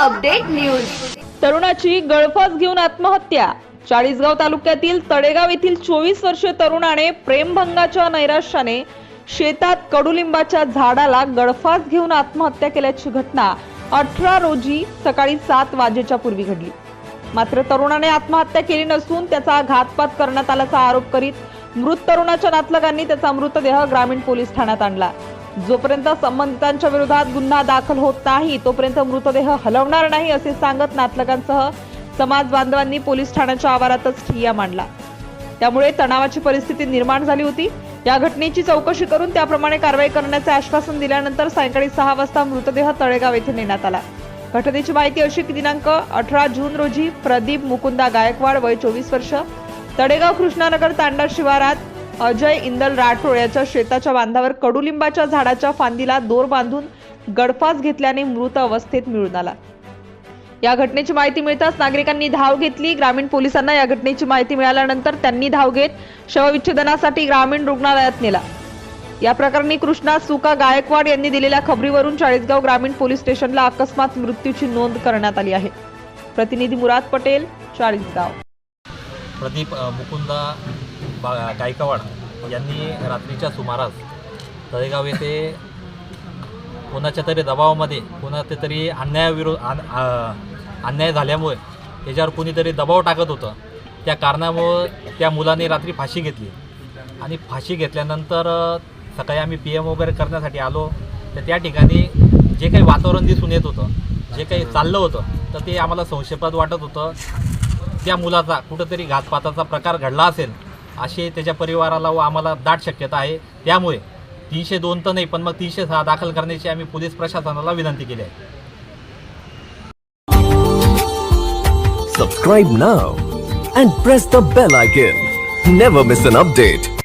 Update news. तरुणाची गळफास घेऊन आत्महत्या. चाळीसगाव तालुक्यातील तडेगाव येथील चोवीस वर्षीय तरुणाने प्रेमभंगाच्या नैराश्याने शेतात कडुलिंबाच्या झाडाला गळफास घेऊन आत्महत्या केल्याची घटना अठरा रोजी सकाळी सात वाजेच्या पूर्वी घडली. मात्र तरुणाने आत्महत्या केली नसून त्याचा घातपात करण्यात आल्याचा आरोप करीत मृत तरुणाच्या नातलगांनी त्याचा मृतदेह ग्रामीण पोलीस ठाण्यात आणला. जोपर्यंत संबंधितांच्या विरोधात गुन्हा दाखल होत नाही तोपर्यंत मृतदेह हलवणार नाही असे सांगत नातलगांसह समाज बांधवांनी पोलीस ठाण्याच्या आवारातच ठिय्या मांडला. त्यामुळे तणावाची परिस्थिती निर्माण झाली होती. या घटनेची चौकशी करून त्याप्रमाणे कारवाई करण्याचे आश्वासन दिल्यानंतर सायंकाळी सहा वाजता मृतदेह तळेगाव येथे नेण्यात आला. घटनेची माहिती अशी की दिनांक अठरा जून रोजी प्रदीप मुकुंदा गायकवाड वय चोवीस वर्ष तडेगाव कृष्णानगर तांडा शिवारात अजय इंदल राठोड याच्या शेताच्या बांधावर कडुलिंबाच्या झाडाच्या फांदीला दोर बांधून गडफास घेतल्याने मृत अवस्थेत मिळून आला. या घटनेची माहिती मिळताच नागरिकांनी धाव घेतली. ग्रामीण पोलिसांना या घटनेची माहिती मिळाल्यानंतर त्यांनी धाव घेत शवविच्छेदनासाठी ग्रामीण रुग्णालयात नेला. या प्रकरणी कृष्णा सुका गायकवाड यांनी दिलेल्या खबरीवरून चाळीसगाव ग्रामीण पोलीस स्टेशनला अकस्मात मृत्यूची नोंद करण्यात आली आहे. प्रतिनिधी मुराद पटेल चाळीसगाव. प्रदीप मुकुंदा बा गायकवाड यांनी रात्रीच्या सुमारास तळेगाव येथे कोणाच्या तरी दबावामध्ये कोणाच्या तरी अन्यायाविरोध अन्याय झाल्यामुळे त्याच्यावर कोणीतरी दबाव टाकत होतं. त्या कारणामुळं त्या मुलाने रात्री फाशी घेतली. आणि फाशी घेतल्यानंतर सकाळी आम्ही पी एम वगैरे करण्यासाठी आलो. तर त्या ठिकाणी जे काही वातावरण दिसून येत होतं जे काही चाललं होतं तर ते आम्हाला संशयास्पद वाटत होतं. त्या मुलाचा कुठंतरी घातपाताचा प्रकार घडला असेल असे त्याच्या परिवाराला व आम्हाला दाट शक्यता आहे त्यामुळे तीनशे दोन तर नाही पण मग तीनशे सहा दाखल करण्याची आम्ही पोलीस प्रशासनाला विनंती केली आहे Subscribe now and press the bell icon. Never miss an update.